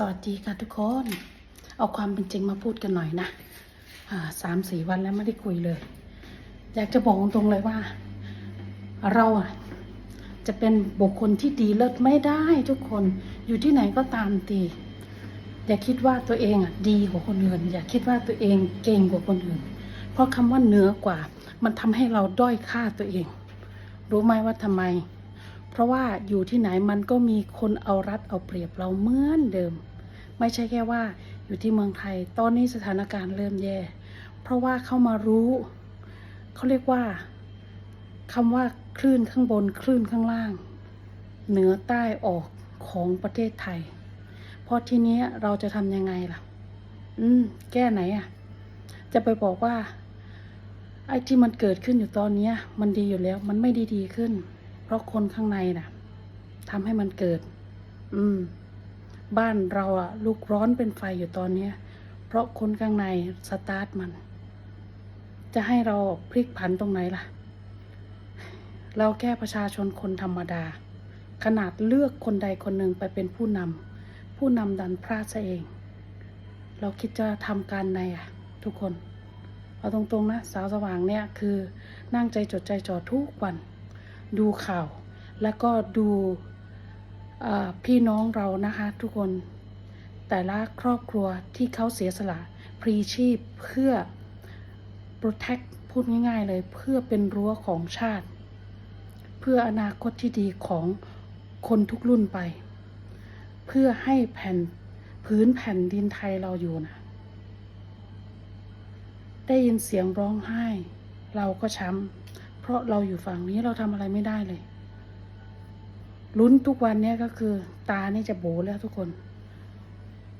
สวัสดีค่ะทุกคน เอาความเป็นจริงมาพูดกันหน่อยนะสามสี่วันแล้วไม่ได้คุยเลย อยากจะบอกตรงๆเลยว่า เราอะจะเป็นบุคคลที่ดีเลิศไม่ได้ทุกคนอยู่ที่ไหนก็ตามตีอย่าคิดว่าตัวเองอะดีกว่าคนอื่น อย่าคิดว่าตัวเองเก่งกว่าคนอื่น เพราะคำว่าเหนือกว่า มันทำให้เราด้อยค่าตัวเอง รู้ไหมว่าทำไม ราะว่าอยู่ที่ไหนมันก็มีคนเอารัดเอาเปรียบเราเหมือนเดิม ไม่ใช่แค่ว่าอยู่ที่เมืองไทย ตอนนี้สถานการณ์เริ่มแย่ เพราะว่าเข้ามารู้เขาเรียกว่าคำว่าคลื่นข้างบนคลื่นข้างล่าง เหนือใต้ออกของประเทศไทย เพราะทีนี้เราจะทำยังไงล่ะ อืม แก้ไหนอะ จะไปบอกว่า ไอ้ที่มันเกิดขึ้นอยู่ตอนนี้มันดีอยู่แล้ว มันไม่ดีดีขึ้น เพราะคนข้างในน่ะทำให้มันเกิด อืม บ้านเราอะลุกร้อนเป็นไฟอยู่ตอนเนี้ย เพราะคนข้างในสตาร์ทมัน จะให้เราพลิกผันตรงไหนล่ะ เราแค่ประชาชนคนธรรมดา ขนาดเลือกคนใดคนหนึ่งไปเป็นผู้นำผู้นำดันพลาดซะเอง เราคิดจะทำการในอะทุกคนเอาตรงๆนะ สาวสว่างเนี่ยคือนั่งใจจดใจจ่อทุกวัน ดูข่าว แล้วก็ดูพี่น้องเรานะคะ ทุกคนแต่ละครอบครัวที่เขาเสียสละพรีชีพเพื่อ protect พูดง่ายๆเลยเพื่อเป็นรั้วของชาติ เพื่ออนาคตที่ดีของคนทุกรุ่นไป เพื่อให้แผ่นพื้นแผ่นดินไทยเราอยู่นะได้ยินเสียงร้องไห้ เราก็ช้ำ ราะเราอยู่ฝั่งนี้เราทำอะไรไม่ได้เลยลุ้นทุกวันเนี้ยก็คือ ตานี่จะโบแล้วทุกคน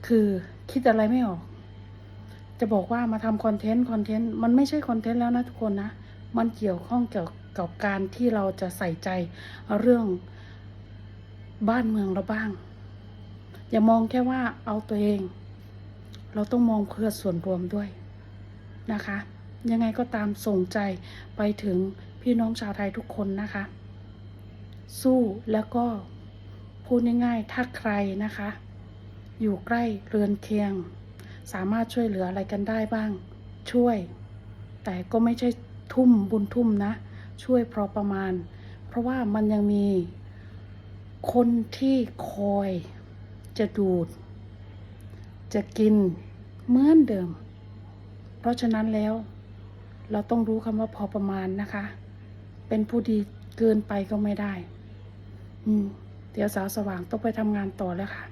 คือคิดอะไรไม่ออก จะบอกว่ามาทำคอนเทนต์คอนเทนต์มันไม่ใช่คอนเทนต์แล้วนะทุกคนนะ มันเกี่ยวข้องเกี่ยวกับการที่เราจะใส่ใจเรื่องบ้านเมืองเราบ้าง อย่ามองแค่ว่าเอาตัวเอง เราต้องมองเพื่อส่วนรวมด้วยนะคะ ยังไงก็ตามส่งใจไปถึง พี่น้องชาวไทยทุกคนนะคะ สู้แล้วก็พูดง่ายๆ ถ้าใครนะคะ อยู่ใกล้เรือนเคียง สามารถช่วยเหลืออะไรกันได้บ้าง ช่วย แต่ก็ไม่ใช่ทุ่มบุญทุ่มนะ ช่วยพอประมาณ เพราะว่ามันยังมีคนที่คอยจะดูด จะกินเหมือนเดิม เพราะฉะนั้นแล้ว เราต้องรู้คำว่าพอประมาณนะคะ เป็นผู้ดีเกินไปก็ไม่ได้ อืม เดี๋ยวสาวสว่างต้องไปทำงานต่อแล้วค่ะ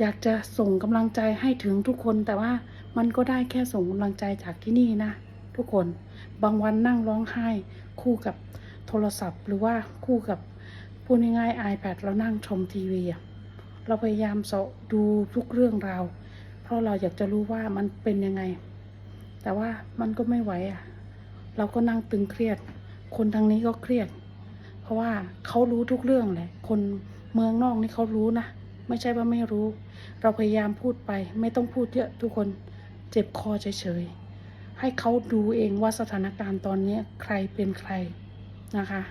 อยากจะส่งกำลังใจให้ถึงทุกคนแต่ว่ามันก็ได้แค่ส่งกำลังใจจากที่นี่นะทุกคน บางวันนั่งร้องไห้คู่กับโทรศัพท์ หรือว่าคู่กับพูดง่ายๆ iPad เรานั่งชมทีวีเราพยายามเสาะดูทุกเรื่องราวเพราะเราอยากจะรู้ว่ามันเป็นยังไง แต่ว่ามันก็ไม่ไหวอะ เราก็นั่งตึงเครียด คนทางนี้ก็เครียด เพราะว่าเขารู้ทุกเรื่องแหละ คนเมืองนอกนี่เขารู้นะ ไม่ใช่ว่าไม่รู้ เราพยายามพูดไป ไม่ต้องพูดเยอะทุกคนเจ็บคอเฉยๆ ให้เขาดูเองว่าสถานการณ์ตอนนี้ใครเป็นใครนะคะ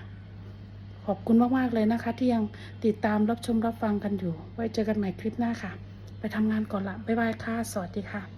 ขอบคุณมากๆเลยนะคะ ที่ยังติดตามรับชมรับฟังกันอยู่ ไว้เจอกันใหม่คลิปหน้าค่ะ ไปทำงานก่อนละบ๊ายบายค่ะ สวัสดีค่ะ